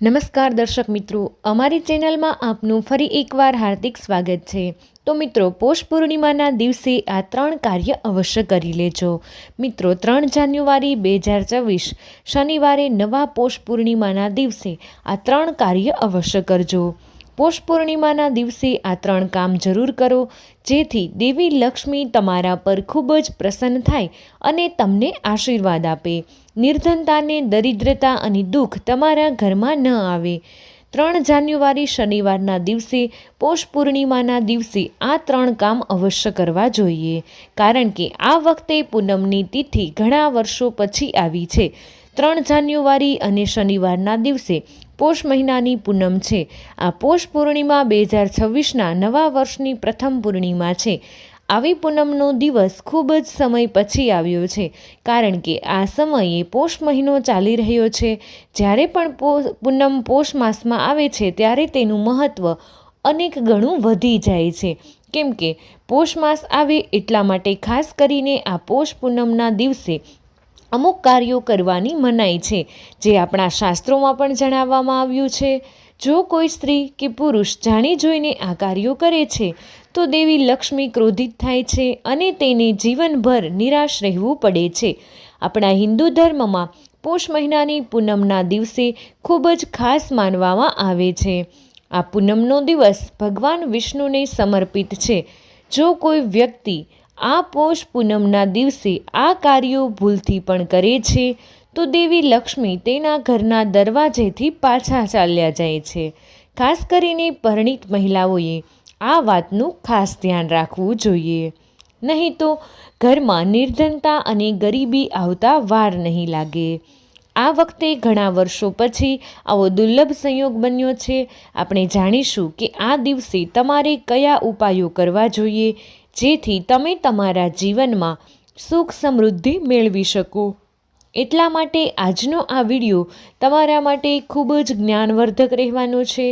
નમસ્કાર દર્શક મિત્રો, અમારી ચેનલમાં આપનું ફરી એકવાર હાર્દિક સ્વાગત છે. તો મિત્રો, પોષ પૂર્ણિમાના દિવસે આ ત્રણ કાર્ય અવશ્ય કરી લેજો. મિત્રો, ત્રણ જાન્યુઆરી બે હજાર ચોવીસ, શનિવારે નવા પોષ પૂર્ણિમાના દિવસે આ ત્રણ કાર્ય અવશ્ય કરજો. પોષ પૂર્ણિમાના દિવસે આ ત્રણ કામ જરૂર કરો, જેથી દેવી લક્ષ્મી તમારા પર ખૂબ જ પ્રસન્ન થાય અને તમને આશીર્વાદ આપે. નિર્ધનતાને, દરિદ્રતા અને દુઃખ તમારા ઘરમાં ન આવે. ત્રણ જાન્યુઆરી શનિવારના દિવસે, પોષ પૂર્ણિમાના દિવસે આ ત્રણ કામ અવશ્ય કરવા જોઈએ, કારણ કે આ વખતે પૂનમની તિથિ ઘણા વર્ષો પછી આવી છે. ત્રણ જાન્યુઆરી અને શનિવારના દિવસે પોષ મહિનાની પૂનમ છે. આ પોષ પૂર્ણિમા બે હજાર છવ્વીસના નવા વર્ષની પ્રથમ પૂર્ણિમા છે. આવી પૂનમનો દિવસ ખૂબ જ સમય પછી આવ્યો છે, કારણ કે આ સમયે પોષ મહિનો ચાલી રહ્યો છે. જ્યારે પણ પૂનમ પોષ માસમાં આવે છે, ત્યારે તેનું મહત્ત્વ અનેક ગણું વધી જાય છે. કેમ કે, પોષ માસ આવે એટલા માટે ખાસ કરીને આ પોષ પૂનમના દિવસે અમુક કાર્યો કરવાની મનાઈ છે, જે આપણા શાસ્ત્રોમાં પણ જણાવવામાં આવ્યું છે. જો કોઈ સ્ત્રી કે પુરુષ જાણી જોઈને આ કાર્યો કરે છે, તો દેવી લક્ષ્મી ક્રોધિત થાય છે અને તેને જીવનભર નિરાશ રહેવું પડે છે. આપણા હિન્દુ ધર્મમાં પોષ મહિનાની પૂનમના દિવસે ખૂબ જ ખાસ માનવામાં આવે છે. આ પૂનમનો દિવસ ભગવાન વિષ્ણુને સમર્પિત છે. જો કોઈ વ્યક્તિ આ પોષ પૂનમના દિવસે આ કાર્યો ભૂલથી પણ કરે છે. તો દેવી લક્ષ્મી તેના ઘરના દરવાજેથી પાછા ચાલ્યા જાય છે. ખાસ કરીને પરણિત મહિલાઓએ આ વાતનું ખાસ ધ્યાન રાખવું જોઈએ. નહીં તો ઘરમાં નિર્ધનતા અને ગરીબી આવતા વાર નહીં લાગે. આ વખતે ઘણા વર્ષો પછી આવો દુર્લભ સંયોગ બન્યો છે. આપણે જાણીશું કે આ દિવસે તમારે કયા ઉપાયો કરવા જોઈએ? જેથી તમે તમારા જીવનમાં સુખ સમૃદ્ધિ મેળવી શકો. એટલા માટે આજનો આ વીડિયો તમારા માટે ખૂબ જ જ્ઞાનવર્ધક રહેવાનો છે.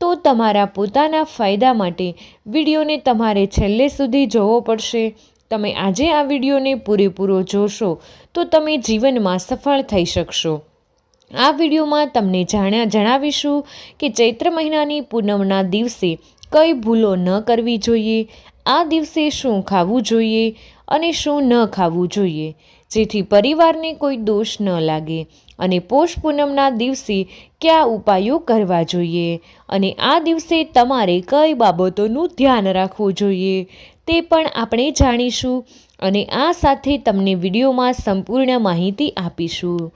તો તમારા પોતાના ફાયદા માટે વિડીયોને તમારે છેલ્લે સુધી જોવો પડશે. તમે આજે આ વિડીયોને પૂરેપૂરો જોશો તો તમે જીવનમાં સફળ થઈ શકશો. આ વિડીયોમાં તમને જાણ્યા જણાવીશું કે ચૈત્ર મહિનાની પૂનમના દિવસે કઈ ભૂલો ન કરવી જોઈએ. આ દિવસે શું ખાવું જોઈએ અને શું ન ખાવું જોઈએ? જેથી પરિવારને કોઈ દોષ ન લાગે અને પોષ પૂનમના દિવસે કયા ઉપાયો કરવા જોઈએ? અને આ દિવસે તમારે કઈ બાબતોનું ધ્યાન રાખવું જોઈએ? તે પણ આપણે જાણીશું અને આ સાથે તમને વિડીયોમાં સંપૂર્ણ માહિતી આપીશું.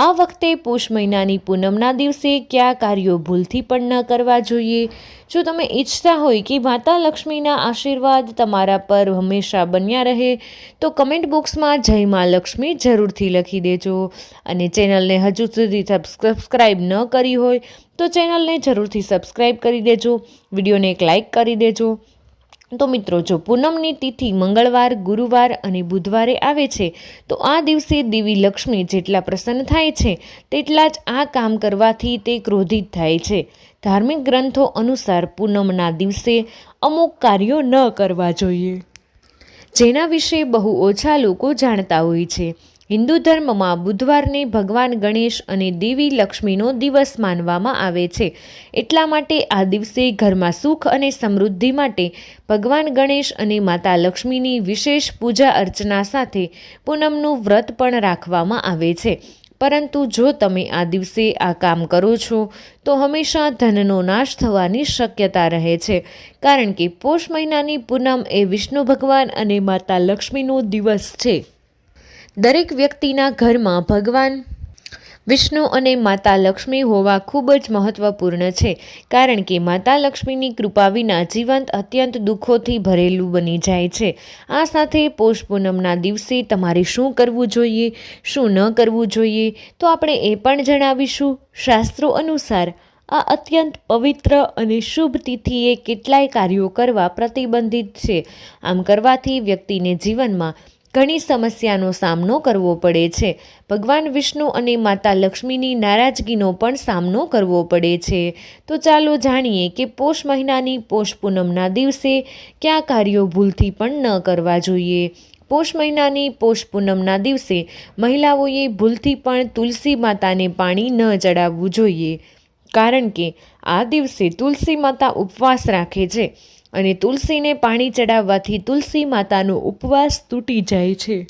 આ વખતે પોષ મહિનાની પૂનમના દિવસે કયા કાર્યો ભૂલથી પણ ન કરવા જોઈએ? જો તમે ઈચ્છતા હોય કે માતા લક્ષ્મીના આશીર્વાદ તમારા પર હંમેશા બન્યા રહે, તો કમેન્ટ બોક્સમાં જય મા લક્ષ્મી જરૂરથી લખી દેજો. અને ચેનલને હજુ સુધી સબસ્ક્રાઈબ ન કરી હોય, તો ચેનલને જરૂરથી સબસ્ક્રાઈબ કરી દેજો. વિડીયોને એક લાઇક કરી દેજો. તો મિત્રો, જો પૂનમની તિથિ મંગળવાર, ગુરુવાર અને બુધવારે આવે છે, તો આ દિવસે દેવી લક્ષ્મી જેટલા પ્રસન્ન થાય છે, તેટલા જ આ કામ કરવાથી તે ક્રોધિત થાય છે. ધાર્મિક ગ્રંથો અનુસાર પૂનમના દિવસે અમુક કાર્યો ન કરવા જોઈએ. જેના વિશે બહુ ઓછા લોકો જાણતા હોય છે. હિન્દુ ધર્મમાં બુધવારને ભગવાન ગણેશ અને દેવી લક્ષ્મીનો દિવસ માનવામાં આવે છે. એટલા માટે આ દિવસે ઘરમાં સુખ અને સમૃદ્ધિ માટે ભગવાન ગણેશ અને માતા લક્ષ્મીની વિશેષ પૂજા અર્ચના સાથે પૂનમનું વ્રત પણ રાખવામાં આવે છે. પરંતુ જો તમે આ દિવસે આ કામ કરો છો, તો હંમેશા ધનનો નાશ થવાની શક્યતા રહે છે. કારણ કે પોષ મહિનાની પૂનમ એ વિષ્ણુ ભગવાન અને માતા લક્ષ્મીનો દિવસ છે. દરેક વ્યક્તિના ઘરમાં ભગવાન, વિષ્ણુ અને માતા લક્ષ્મી હોવા ખૂબ જ મહત્વપૂર્ણ છે, કારણ કે માતા લક્ષ્મીની કૃપા વિના જીવંત અત્યંત દુઃખોથી ભરેલું બની જાય છે. આ સાથે પોષ પૂનમના દિવસે તમારે શું કરવું જોઈએ, શું ન કરવું જોઈએ, તો આપણે એ પણ જણાવીશું. શાસ્ત્રો અનુસાર, આ અત્યંત પવિત્ર અને શુભ તિથિએ કેટલાય કાર્યો કરવા પ્રતિબંધિત છે. આમ કરવાથી વ્યક્તિને જીવનમાં ઘણી સમસ્યાનો સામનો કરવો પડે છે. ભગવાન વિષ્ણુ અને માતા લક્ષ્મીની નારાજગીનો પણ સામનો કરવો પડે છે. તો ચાલો જાણીએ કે પોષ મહિનાની પોષ પૂનમના દિવસે કયા કાર્યો ભૂલથી પણ ન કરવા જોઈએ. પોષ મહિનાની પોષ પૂનમના દિવસે મહિલાઓએ ભૂલથી પણ તુલસી માતાને પાણી ન ચડાવવું જોઈએ. કારણ કે આ દિવસે તુલસી માતા ઉપવાસ રાખે છે. અને તુલસીને પાણી ચડાવવાથી તુલસી માતાનો ઉપવાસ તૂટી જાય છે.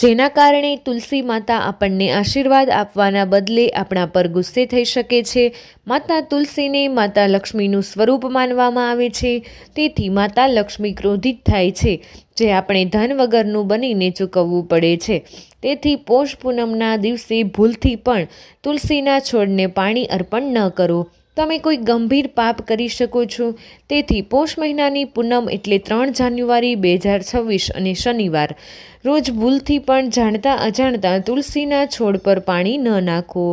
જેના કારણે તુલસી માતા આપણને આશીર્વાદ આપવાના બદલે આપણા પર ગુસ્સે થઈ શકે છે. માતા તુલસીને માતા લક્ષ્મીનું સ્વરૂપ માનવામાં આવે છે. તેથી માતા લક્ષ્મી ક્રોધિત થાય છે, જે આપણે ધન વગરનું બનીને ચૂકવવું પડે છે. તેથી પોષ પૂનમના દિવસે ભૂલથી પણ તુલસીના છોડને પાણી અર્પણ ન કરો. તમે કોઈ ગંભીર પાપ કરી શકો છો. તેથી પોષ મહિનાની પૂનમ એટલે ત્રણ જાન્યુઆરી બે હજાર છવ્વીસ અને શનિવાર. રોજ ભૂલથી પણ જાણતા અજાણતા તુલસીના છોડ પર પાણી ન નાખો.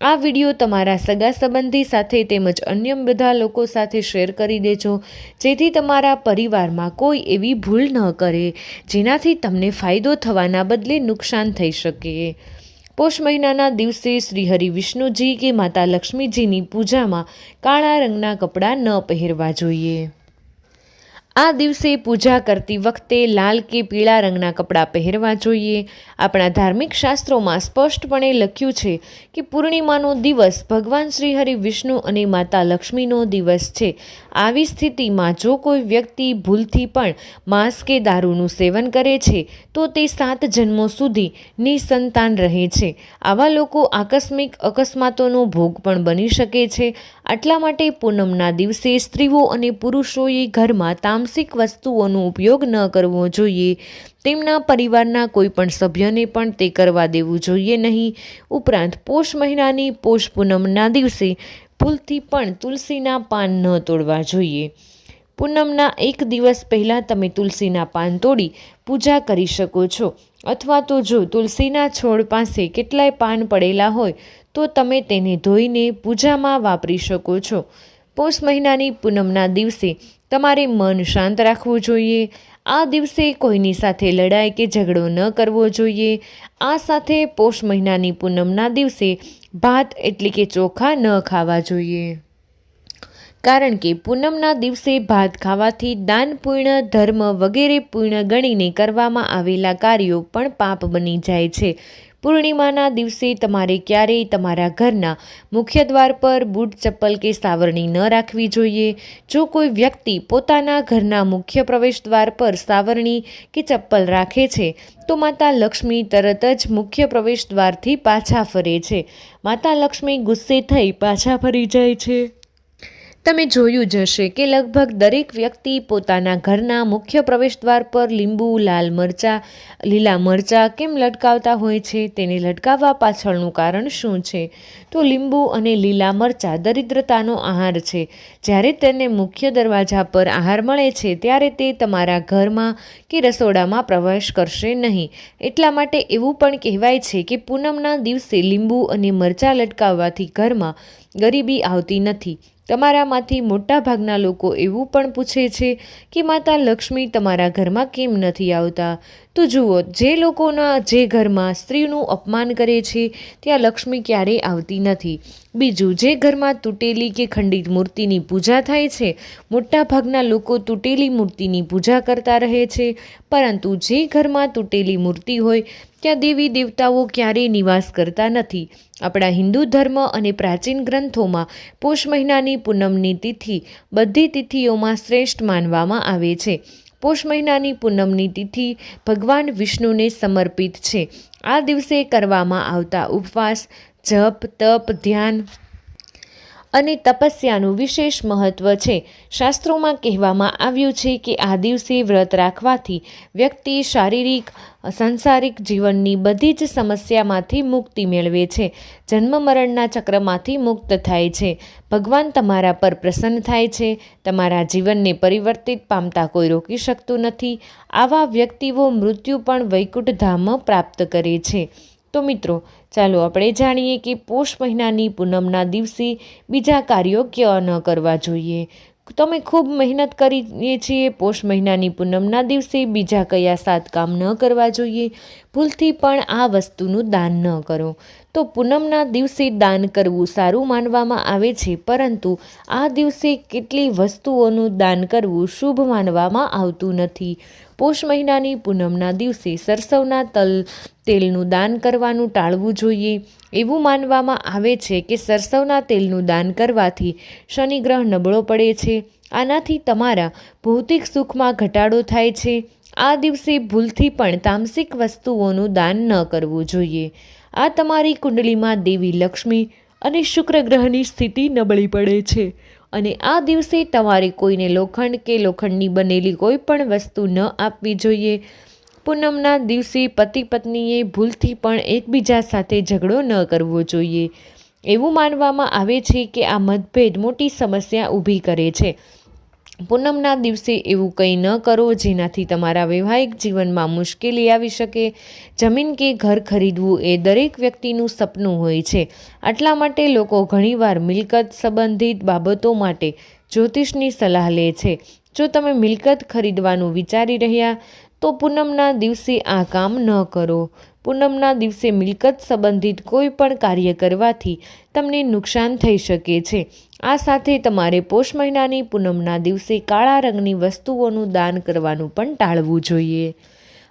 આ વીડિયો તમારા સગા સંબંધી સાથે તેમજ અન્ય બધા લોકો સાથે શેર કરી દેજો. જેથી તમારા પરિવારમાં કોઈ એવી ભૂલ ન કરે, જેનાથી તમને ફાયદો થવાના બદલે નુકસાન થઈ શકે. પોષ મહિનાના દિવસે શ્રી હરિ વિષ્ણુજી કે માતા લક્ષ્મીજીની પૂજામાં કાળા રંગના કપડાં ન પહેરવા જોઈએ. આ દિવસે પૂજા કરતી વખતે લાલ કે પીળા રંગના કપડાં પહેરવા જોઈએ. આપણા ધાર્મિક શાસ્ત્રોમાં સ્પષ્ટપણે લખ્યું છે કે પૂર્ણિમાનો દિવસ ભગવાન શ્રી હરિ વિષ્ણુ અને માતા લક્ષ્મીનો દિવસ છે. આવી સ્થિતિમાં જો કોઈ વ્યક્તિ ભૂલથી પણ માંસ કે દારૂનું સેવન કરે છે, તો તે સાત જન્મો સુધી નિસંતાન રહે છે. આવા લોકો આકસ્મિક અકસ્માતોનો ભોગ પણ બની શકે છે. આટલા માટે પૂનમના દિવસે સ્ત્રીઓ અને પુરુષોએ ઘરમાં તામસિક વસ્તુઓનો ઉપયોગ ન કરવો જોઈએ. તેમના પરિવારના કોઈ પણ સભ્યને પણ તે કરવા દેવું જોઈએ નહીં. ઉપરાંત પોષ મહિનાની પોષ પૂનમના દિવસે ભૂલથી પણ તુલસીના પાન ન તોડવા જોઈએ. પૂનમના એક દિવસ પહેલાં તમે તુલસીના પાન તોડી પૂજા કરી શકો છો. અથવા તો જો તુલસીના છોડ પાસે કેટલાય પાન પડેલા હોય, તો તમે તેને ધોઈને પૂજામાં વાપરી શકો છો. પોષ મહિનાની પૂનમના દિવસે તમારે મન શાંત રાખવું જોઈએ. આ દિવસે કોઈની સાથે લડાઈ કે ઝઘડો ન કરવો જોઈએ. આ સાથે પોષ મહિનાની પૂનમના દિવસે ભાત એટલે કે ચોખા ન ખાવા જોઈએ. કારણ કે પૂનમના દિવસે ભાત ખાવાથી દાન પૂર્ણ, ધર્મ વગેરે પૂર્ણ ગણીને કરવામાં આવેલા કાર્યો પણ પાપ બની જાય છે. પૂર્ણિમાના દિવસે તમારે ક્યારેય તમારા ઘરના મુખ્ય દ્વાર પર બૂટ ચપ્પલ કે સાવરણી ન રાખવી જોઈએ. જો કોઈ વ્યક્તિ પોતાના ઘરના મુખ્ય પ્રવેશ દ્વાર પર સાવરણી કે ચપ્પલ રાખે છે, તો માતા લક્ષ્મી તરત જ મુખ્ય પ્રવેશ દ્વારથી પાછા ફરે છે. માતા લક્ષ્મી ગુસ્સે થઈ પાછા ફરી જાય છે. તમે જોયું જ હશે કે લગભગ દરેક વ્યક્તિ પોતાના ઘરના મુખ્ય પ્રવેશદ્વાર પર લીંબુ, લાલ મરચાં, લીલા મરચાં કેમ લટકાવતા હોય છે, તેને લટકાવવા પાછળનું કારણ શું છે? તો લીંબુ અને લીલા મરચાં દરિદ્રતાનો આહાર છે. જ્યારે તેને મુખ્ય દરવાજા પર આહાર મળે છે, ત્યારે તે તમારા ઘરમાં કે રસોડામાં પ્રવેશ કરશે નહીં. એટલા માટે એવું પણ કહેવાય છે કે પૂનમના દિવસે લીંબુ અને મરચાં લટકાવવાથી ઘરમાં ગરીબી આવતી નથી. તમારામાંથી મોટાભાગના લોકો એવું પણ પૂછે છે કે, માતા લક્ષ્મી, તમારા ઘરમાં કેમ નથી આવતા? તો જુઓ, જે લોકોના જે ઘરમાં સ્ત્રીનું અપમાન કરે છે, ત્યાં લક્ષ્મી ક્યારેય આવતી નથી. બીજું, જે ઘરમાં તૂટેલી કે ખંડિત મૂર્તિની પૂજા થાય છે, મોટાભાગના લોકો તૂટેલી મૂર્તિની પૂજા કરતા રહે છે. પરંતુ જે ઘરમાં તૂટેલી મૂર્તિ હોય ત્યાં દેવી દેવતાઓ ક્યારેય નિવાસ કરતા નથી. આપણા હિન્દુ ધર્મ અને પ્રાચીન ગ્રંથોમાં પોષ મહિનાની પૂનમની તિથિ બધી તિથિઓમાં શ્રેષ્ઠ માનવામાં આવે છે. પોષ મહિનાની પૂનમની તિથિ ભગવાન વિષ્ણુને સમર્પિત છે. આ દિવસે કરવામાં આવતા ઉપવાસ, જપ, તપ, ધ્યાન અને તપસ્યાનું વિશેષ મહત્ત્વ છે. શાસ્ત્રોમાં કહેવામાં આવ્યું છે કે આ દિવસે વ્રત રાખવાથી વ્યક્તિ શારીરિક, સાંસારિક જીવનની બધી જ સમસ્યામાંથી મુક્તિ મેળવે છે. જન્મ મરણના ચક્રમાંથી મુક્ત થાય છે. ભગવાન તમારા પર પ્રસન્ન થાય છે. તમારા જીવનને પરિવર્તિત પામતા કોઈ રોકી શકતું નથી. આવા વ્યક્તિઓ મૃત્યુ પણ વૈકુંઠ ધામ પ્રાપ્ત કરે છે. તો મિત્રો, ચાલો આપણે જાણીએ કે પોષ મહિનાની પૂનમના દિવસે બીજા કાર્યો ક્યાં ન કરવા જોઈએ. તમે ખૂબ મહેનત કરીએ છીએ, પોષ મહિનાની પૂનમના દિવસે બીજા કયા સાત કામ ન કરવા જોઈએ? ભૂલથી પણ આ વસ્તુનું દાન ન કરો. તો પૂનમના દિવસે દાન કરવું સારું માનવામાં આવે છે, પરંતુ આ દિવસે કેટલી વસ્તુઓનું દાન કરવું શુભ માનવામાં આવતું નથી. પોષ મહિનાની પૂનમના દિવસે સરસવના તલ, તેલનું દાન કરવાનું ટાળવું જોઈએ. એવું માનવામાં આવે છે કે સરસવના તેલનું દાન કરવાથી શનિગ્રહ નબળો પડે છે. આનાથી તમારા ભૌતિક સુખમાં ઘટાડો થાય છે. આ દિવસે ભૂલથી પણ તામસિક વસ્તુઓનું દાન ન કરવું જોઈએ. આ તમારી કુંડલીમાં દેવી લક્ષ્મી અને શુક્ર ગ્રહની સ્થિતિ નબળી પડે છે અને આ દિવસે તમારે કોઈને લોખંડ કે લોખંડની બનેલી કોઈ પણ વસ્તુ ન આપવી જોઈએ. પૂનમના દિવસે પતિ પત્નીએ ભૂલથી પણ એકબીજા સાથે ઝઘડો ન કરવો જોઈએ. એવું માનવામાં આવે છે કે આ મતભેદ મોટી સમસ્યા ઊભી કરે છે. પૂનમના દિવસે એવું કંઈ ન કરો જેનાથી તમારા વૈવાહિક જીવનમાં મુશ્કેલી આવી શકે. જમીન કે ઘર ખરીદવું એ દરેક વ્યક્તિનું સપનું હોય છે. આટલા માટે લોકો ઘણીવાર મિલકત સંબંધિત બાબતો માટે જ્યોતિષની સલાહ લે છે. જો તમે મિલકત ખરીદવાનું વિચારી રહ્યા તો પૂનમના દિવસે આ કામ ન કરો. પૂનમના દિવસે મિલકત સંબંધિત કોઈ પણ કાર્ય કરવાથી તમને નુકસાન થઈ શકે છે. આ સાથે તમારે પોષ મહિનાની પૂનમના દિવસે કાળા રંગની વસ્તુઓનું દાન કરવાનું પણ ટાળવું જોઈએ.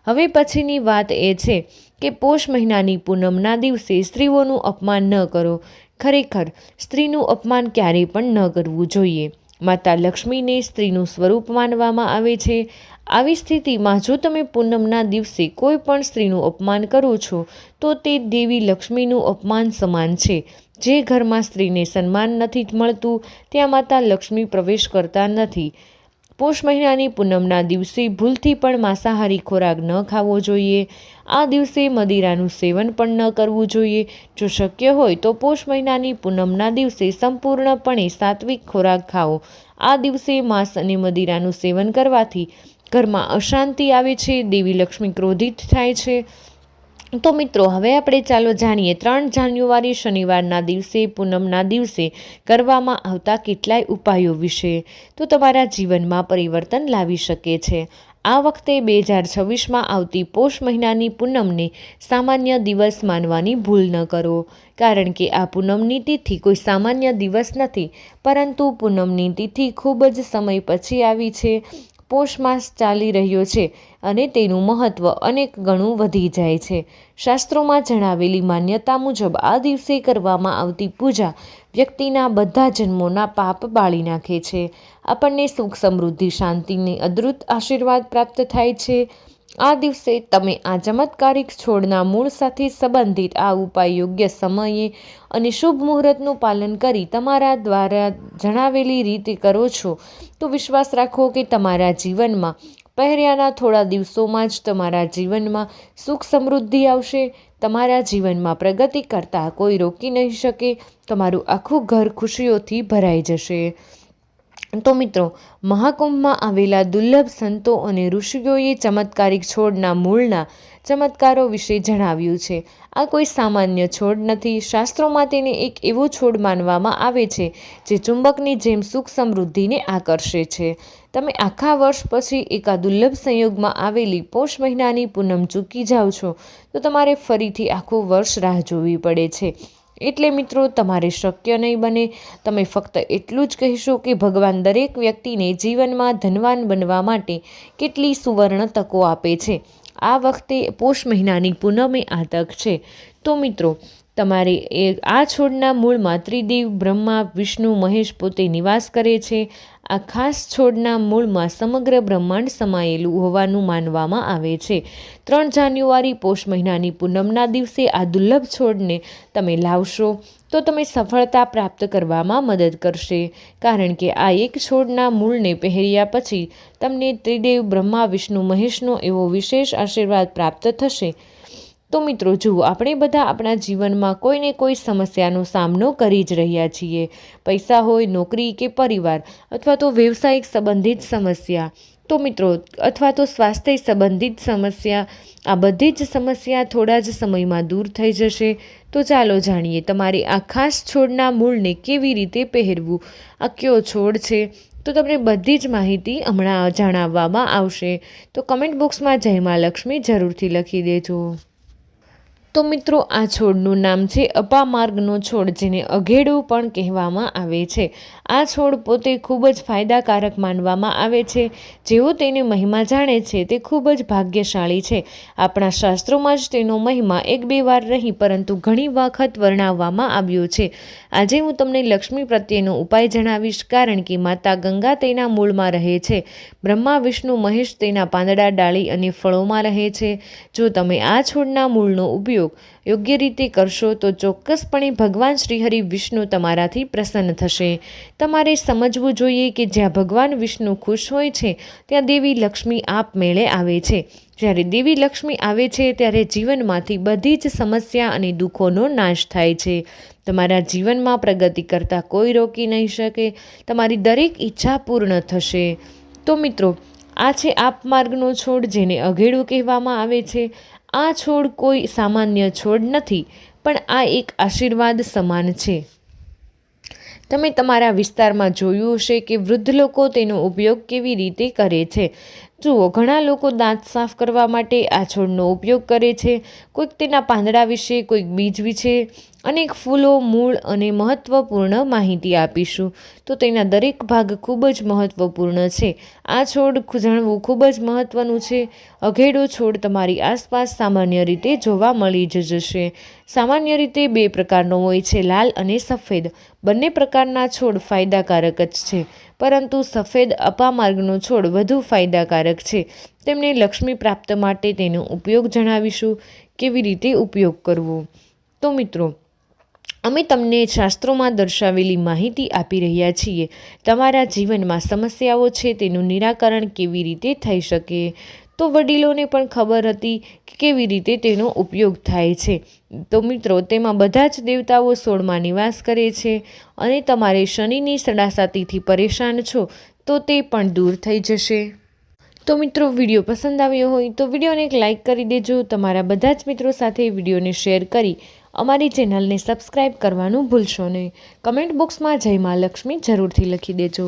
હવે પછીની વાત એ છે કે પોષ મહિનાની પૂનમના દિવસે સ્ત્રીઓનું અપમાન ન કરો. ખરેખર, સ્ત્રીનું અપમાન ક્યારેય પણ ન કરવું જોઈએ. માતા લક્ષ્મીને સ્ત્રીનું સ્વરૂપ માનવામાં આવે છે. આવી સ્થિતિમાં જો તમે પૂનમના દિવસે કોઈ પણ સ્ત્રીનું અપમાન કરો છો, તો તે દેવી લક્ષ્મીનું અપમાન સમાન છે. જે ઘરમાં સ્ત્રીને સન્માન નથી મળતું, ત્યાં માતા લક્ષ્મી પ્રવેશ કરતા નથી. પોષ મહિનાની પૂનમના દિવસે ભૂલથી પણ માંસાહારી ખોરાક ન ખાવો જોઈએ. આ દિવસે મદિરાનું સેવન પણ ન કરવું જોઈએ. જો શક્ય હોય તો પોષ મહિનાની પૂનમના દિવસે સંપૂર્ણપણે સાત્વિક ખોરાક ખાઓ. આ દિવસે માંસ અને મદિરાનું સેવન કરવાથી ઘરમાં અશાંતિ આવે છે, દેવી લક્ષ્મી ક્રોધિત થાય છે. તો મિત્રો, હવે આપણે ચાલો જાણીએ, ત્રણ જાન્યુઆરી શનિવારના દિવસે, પૂનમના દિવસે કરવામાં આવતા કેટલાય ઉપાયો વિશે. તો તમારા જીવનમાં પરિવર્તન લાવી શકે છે. આ વખતે બે હજાર છવ્વીસમાં આવતી પોષ મહિનાની પૂનમને સામાન્ય દિવસ માનવાની ભૂલ ન કરો. કારણ કે આ પૂનમની તિથિ કોઈ સામાન્ય દિવસ નથી, પરંતુ પૂનમની તિથિ ખૂબ જ સમય પછી આવી છે. પોષ માસ ચાલી રહ્યો છે અને તેનું મહત્ત્વ અનેક ગણું વધી જાય છે. શાસ્ત્રોમાં જણાવેલી માન્યતા મુજબ આ દિવસે કરવામાં આવતી પૂજા વ્યક્તિના બધા જન્મોના પાપ બાળી નાખે છે. આપણને સુખ, સમૃદ્ધિ, શાંતિને અદ્ભુત આશીર્વાદ પ્રાપ્ત થાય છે. આ દિવસે તમે આ ચમત્કારિક છોડના મૂળ સાથે સંબંધિત આ ઉપાય યોગ્ય સમયે અને શુભ મુહૂર્તનું પાલન કરી તમારા દ્વારા જણાવેલી રીતે કરો છો, તો વિશ્વાસ રાખો કે તમારા જીવનમાં પહેર્યાના થોડા દિવસોમાં જ તમારા જીવનમાં સુખ સમૃદ્ધિ આવશે. તમારા જીવનમાં પ્રગતિ કરતાં કોઈ રોકી નહીં શકે. તમારું આખું ઘર ખુશીઓથી ભરાઈ જશે. તો મિત્રો, મહાકુંભમાં આવેલા દુર્લભ સંતો અને ઋષિઓએ ચમત્કારિક છોડના મૂળના ચમત્કારો વિશે જણાવ્યું છે. આ કોઈ સામાન્ય છોડ નથી. શાસ્ત્રોમાં તેને એક એવો છોડ માનવામાં આવે છે, જે ચુંબકની જેમ સુખ સમૃદ્ધિને આકર્ષે છે. તમે આખા વર્ષ પછી એકા દુર્લભ સંયોગમાં આવેલી પોષ મહિનાની પૂનમ ચૂકી જાઓ છો, તો તમારે ફરીથી આખું વર્ષ રાહ જોવી પડે છે. એટલે મિત્રો, તમારે શક્ય નહીં બને. તમે ફક્ત એટલું જ કહેશો કે ભગવાન દરેક વ્યક્તિને જીવનમાં ધનવાન બનવા માટે કેટલી સુવર્ણ તકો આપે છે. આ વખતે પોષ મહિનાની પૂનમે આ તક છે. તો મિત્રો તમારે એ આ છોડના મૂળમાં ત્રિદેવ બ્રહ્મા, વિષ્ણુ, મહેશ પોતે નિવાસ કરે છે. આ ખાસ છોડના મૂળમાં સમગ્ર બ્રહ્માંડ સમાયેલું હોવાનું માનવામાં આવે છે. ત્રણ જાન્યુઆરી પોષ મહિનાની પૂનમના દિવસે આ દુર્લભ છોડને તમે લાવશો તો તમે સફળતા પ્રાપ્ત કરવામાં મદદ કરશે. કારણ કે આ એક છોડના મૂળને પહેર્યા પછી તમને ત્રિદેવ બ્રહ્મા, વિષ્ણુ, મહેશનો એવો વિશેષ આશીર્વાદ પ્રાપ્ત થશે. તો મિત્રો જુઓ આપણે બધા આપણા જીવનમાં કોઈને કોઈ સમસ્યાનો સામનો કરી જ રહ્યા છીએ, પૈસા હોય, નોકરી કે પરિવાર, અથવા તો વ્યવસાયિક સંબંધિત સમસ્યા, તો મિત્રો, અથવા તો સ્વાસ્થ્ય સંબંધિત સમસ્યા, આ બધી જ સમસ્યા થોડા જ સમયમાં દૂર થઈ જશે. તો ચાલો જાણીએ, તમારે આ ખાસ છોડના મૂળને કેવી રીતે પહેરવું? આ કયો છોડ છે? તો તમને બધી જ માહિતી હમણાં જણાવવામાં આવશે. તો કમેન્ટ બોક્સમાં જય લક્ષ્મી જરૂરથી લખી દેજો. તો મિત્રો, આ છોડનું નામ છે અપામાર્ગનો છોડ, જેને અઘેડું પણ કહેવામાં આવે છે. આ છોડ પોતે ખૂબ જ ફાયદાકારક માનવામાં આવે છે. જેઓ તેને મહિમા જાણે છે, તે ખૂબ જ ભાગ્યશાળી છે. આપણા શાસ્ત્રોમાં જ તેનો મહિમા એક બે વાર રહી, પરંતુ ઘણી વખત વર્ણવવામાં આવ્યો છે. આજે હું તમને લક્ષ્મી પ્રત્યેનો ઉપાય જણાવીશ, કારણ કે માતા ગંગા તેના મૂળમાં રહે છે. બ્રહ્મા, વિષ્ણુ, મહેશ તેના પાંદડા ડાળી અને ફળોમાં રહે છે. જો તમે આ છોડના મૂળનો ઉપયોગ યોગ્ય રીતે કરશો તો ચોક્કસપણે ભગવાન શ્રીહરિ વિષ્ણુ તમારાથી પ્રસન્ન થશે. તમારે સમજવું જોઈએ કે જ્યાં ભગવાન વિષ્ણુ ખુશ હોય છે, ત્યાં દેવી લક્ષ્મી આપમેળે આવે છે. જ્યારે દેવી લક્ષ્મી આવે છે, ત્યારે જીવનમાંથી બધી જ સમસ્યા અને દુઃખોનો નાશ થાય છે. તમારા જીવનમાં પ્રગતિ કરતાં કોઈ રોકી નહીં શકે, તમારી દરેક ઈચ્છા પૂર્ણ થશે. તો મિત્રો, આ છે આપ માર્ગનો છોડ જેને અઘેડું કહેવામાં આવે છે. આ છોડ કોઈ સામાન્ય છોડ નથી, પણ આ એક આશીર્વાદ સમાન છે. તમે તમારા વિસ્તારમાં જોયું હશે કે વૃદ્ધ લોકો તેનો ઉપયોગ કેવી રીતે કરે છે. જુઓ, ઘણા લોકો દાંત સાફ કરવા માટે આ છોડનો ઉપયોગ કરે છે. કોઈક તેના પાંદડા વિશે, કોઈક બીજ વિશે અનેક ફૂલો, મૂળ અને મહત્ત્વપૂર્ણ માહિતી આપીશું. તો તેના દરેક ભાગ ખૂબ જ મહત્ત્વપૂર્ણ છે. આ છોડ જાણવું ખૂબ જ મહત્ત્વનું છે. અઘેડો છોડ તમારી આસપાસ સામાન્ય રીતે જોવા મળી જ જશે. સામાન્ય રીતે બે પ્રકારનો હોય છે, લાલ અને સફેદ. બંને પ્રકારના છોડ ફાયદાકારક જ છે. પરંતુ સફેદ અપામાર્ગનો છોડ વધુ ફાયદાકારક છે. તેમને લક્ષ્મી પ્રાપ્ત માટે તેનો ઉપયોગ જણાવીશું, કેવી રીતે ઉપયોગ કરવો. તો મિત્રો, અમે તમને શાસ્ત્રોમાં દર્શાવેલી માહિતી આપી રહ્યા છીએ. તમારા જીવનમાં સમસ્યાઓ છે તેનું નિરાકરણ કેવી રીતે થઈ શકે? તો વડીલોને પણ ખબર હતી કે કેવી રીતે તેનો ઉપયોગ થાય છે. તો મિત્રો, તેમાં બધા જ દેવતાઓ સોળમાં નિવાસ કરે છે અને તમારે શનિની સડાસાતીથી પરેશાન છો તો તે પણ દૂર થઈ જશે. તો મિત્રો, વીડિયો પસંદ આવ્યો હોય તો વિડીયોને એક લાઇક કરી દેજો. તમારા બધા જ મિત્રો સાથે વિડીયોને શેર કરી અમારી ચેનલને સબસ્ક્રાઈબ કરવાનું ભૂલશો નહીં. કમેન્ટ બોક્સમાં જય મા લક્ષ્મી જરૂરથી લખી દેજો.